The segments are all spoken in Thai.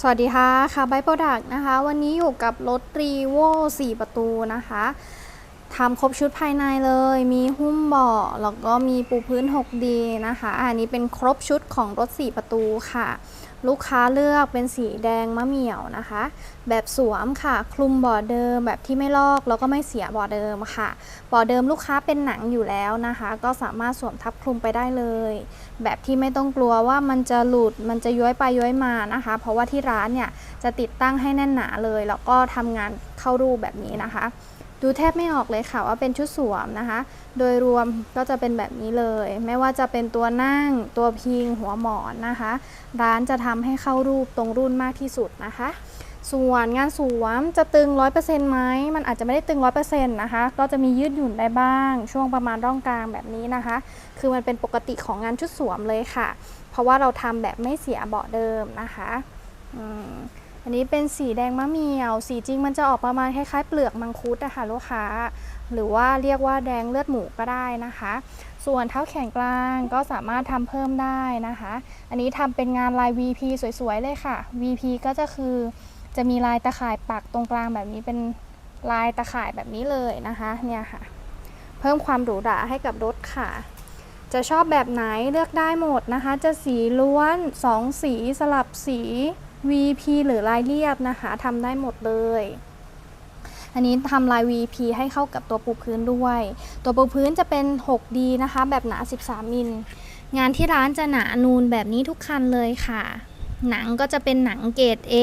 สวัสดีค่ะ ค่ะไบโปรดักนะคะ วันนี้อยู่กับรถรีโว4 ประตูนะคะ ทำครบชุดภายในเลย มีหุ้มเบาะแล้วก็มีปูพื้น 6D นะคะ อันนี้เป็นครบชุดของรถ 4 ประตูค่ะ ลูกค้าเลือกเป็นสีแดงมะเหมี่ยวนะคะ แบบสวมค่ะ คลุมเบาะเดิมแบบที่ไม่ลอกแล้วก็ไม่เสียเบาะเดิมค่ะเบาะเดิมลูกค้าเป็นหนังอยู่แล้วนะคะ ก็สามารถสวมทับคลุมไปได้เลย แบบที่ไม่ต้องกลัวว่ามันจะหลุดมันจะย้อยไปย้อยมานะคะ เพราะว่าที่ร้านเนี่ยจะติดตั้งให้แน่นหนาเลย แล้วก็ทำงานเข้ารูปแบบนี้นะคะ ดูแทบไม่ออกเลยค่ะว่าเป็นชุดสวมนะคะ โดยรวมก็จะเป็นแบบนี้เลย ไม่ว่าจะเป็นตัวนั่ง ตัวพิง หัวหมอนนะคะ ร้านจะทำให้เข้ารูปตรงรุ่นมากที่สุดนะคะ ส่วนงานสวมจะตึง 100%ไหมมันอาจจะไม่ได้ตึง 100%นะคะ ก็จะมียืดหยุ่นได้บ้าง ช่วงประมาณร่องกลางแบบนี้นะคะ คือมันเป็นปกติของงานชุดสวมเลยค่ะ เพราะว่าเราทำแบบไม่เสียเบาะเดิมนะคะ อันนี้เป็นสีแดงมะเมี่ยว สีจริงมันจะออกประมาณคล้ายๆ เปลือกมังคุดนะคะลูกค้า หรือว่าเรียกว่าแดงเลือดหมูก็ได้นะคะ ส่วนเท้าแขนกลางก็สามารถทำเพิ่มได้นะคะ อันนี้ทำเป็นงานลาย VP สวยๆเลยค่ะ VP ก็จะคือจะมีลายตะข่ายปักตรงกลางแบบนี้เป็นลายตะข่ายแบบนี้เลยนะคะเนี่ยค่ะ เพิ่มความหรูหราให้กับรถค่ะ จะชอบแบบไหนเลือกได้หมดนะคะ จะสีล้วน 2 สีสลับสี VP หรือลายเรียบนะคะทำได้หมดเลยอันนี้ทำลาย VP ให้เข้ากับตัวปูพื้นด้วย ตัวปูพื้นจะเป็น 6D นะคะ แบบหนา 13 มิล งานที่ร้านจะหนานูนแบบนี้ทุกคันเลยค่ะ หนังก็จะเป็นหนังเกรด A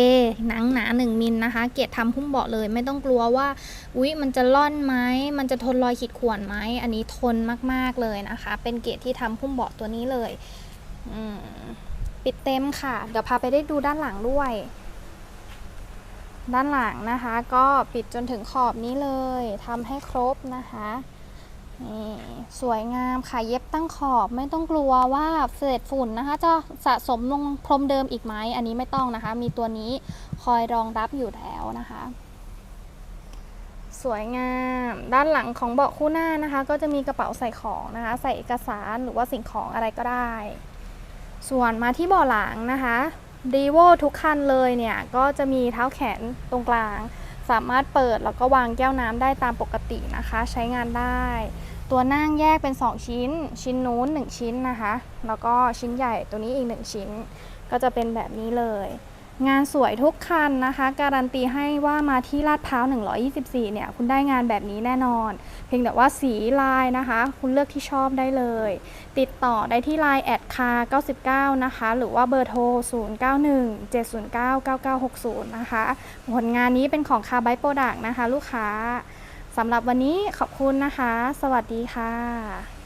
หนังหนา 1 มิลนะคะ เกรดทำหุ้มเบาะเลย ไม่ต้องกลัวว่า อุ๊ย มันจะล่อนไหม มันจะทนรอยขีดข่วนไหม อันนี้ทนมากๆเลยนะคะ เป็นเกรดที่ทำหุ้มเบาะตัวนี้เลย อืม ปิดเต็มค่ะ เดี๋ยวพาไปได้ดูด้านหลังด้วย ด้านหลังนะคะ ก็ปิดจนถึงขอบนี้เลยทำให้ครบนะคะนี่สวยงามค่ะเย็บตั้งขอบไม่ต้องกลัวว่าเศษฝุ่นนะคะ จะสะสมลงพรมเดิมอีกไหมอันนี้ไม่ต้องนะคะ มีตัวนี้คอยรองรับอยู่แล้วนะคะ สวยงามด้านหลังของเบาะคู่หน้านะคะ ก็จะมีกระเป๋าใส่ของนะคะ ใส่เอกสารหรือว่าสิ่งของอะไรก็ได้ ส่วนมาที่บ่อหลังนะคะดีโวทุกคันเลยเนี่ย ก็จะมีเท้าแขนตรงกลาง สามารถเปิดแล้วก็วางแก้วน้ำได้ตามปกตินะคะ ใช้งานได้ ตัวนั่งแยกเป็น 2 ชิ้น ชิ้นนู้น 1 ชิ้นนะคะ แล้วก็ชิ้นใหญ่ตัวนี้อีก 1 ชิ้น ก็จะเป็นแบบนี้เลย งานสวยทุกคันนะคะ การันตีให้ว่ามาที่ลาดพร้าว 124 เนี่ย คุณได้งานแบบนี้แน่นอน เพียงแต่ว่าสีลายนะคะ คุณเลือกที่ชอบได้เลย ติดต่อได้ที่ไลน์แอดคา99 นะคะ หรือว่าเบอร์โทร 091 709 9960 นะคะ ผลงานนี้เป็นของคาไบโปรดักนะคะ ลูกค้าสำหรับวันนี้ขอบคุณนะคะ สวัสดีค่ะ